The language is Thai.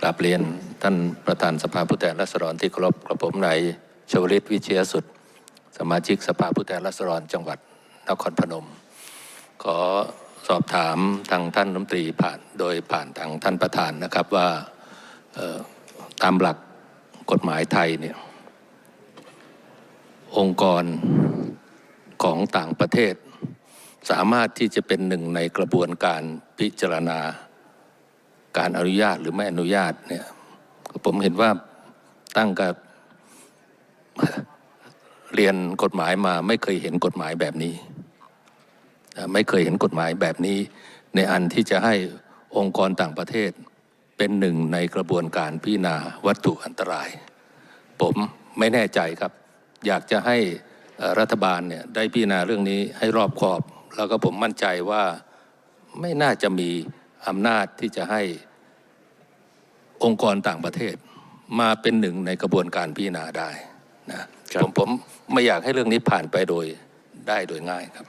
กราบเรียนท่านประธานสภาผู้แทนราษฎรที่เคารพกระผมนายชวลิตวิเชียสุด สมาชิกสภาผู้แทนราษฎรจังหวัดนครพนม ขอสอบถามทางท่านรัฐมนตรีผ่านโดยผ่านทางท่านประธานนะครับว่าตามหลักกฎหมายไทยเนี่ยองค์กรของต่างประเทศ สามารถที่จะเป็นหนึ่งในกระบวนการพิจารณา การอนุญาตหรือไม่อนุญาตเนี่ยผมเห็นว่าตั้งกับเรียนกฎหมายมาไม่เคยเห็นกฎหมายแบบนี้ ไม่เคยเห็นกฎหมายแบบนี้ ในอันที่จะให้องค์กรต่างประเทศเป็นหนึ่งในกระบวนการพิจารณาวัตถุอันตราย ผมไม่แน่ใจครับ อยากจะให้รัฐบาลเนี่ยได้พิจารณาเรื่องนี้ให้รอบคอบ แล้วก็ผมมั่นใจว่าไม่น่าจะมี อำนาจที่จะให้องค์กรต่างประเทศ มาเป็นหนึ่งในกระบวนการพิจารณาได้นะผมผมไม่อยากให้เรื่องนี้ผ่านไปโดยได้โดยง่ายครับ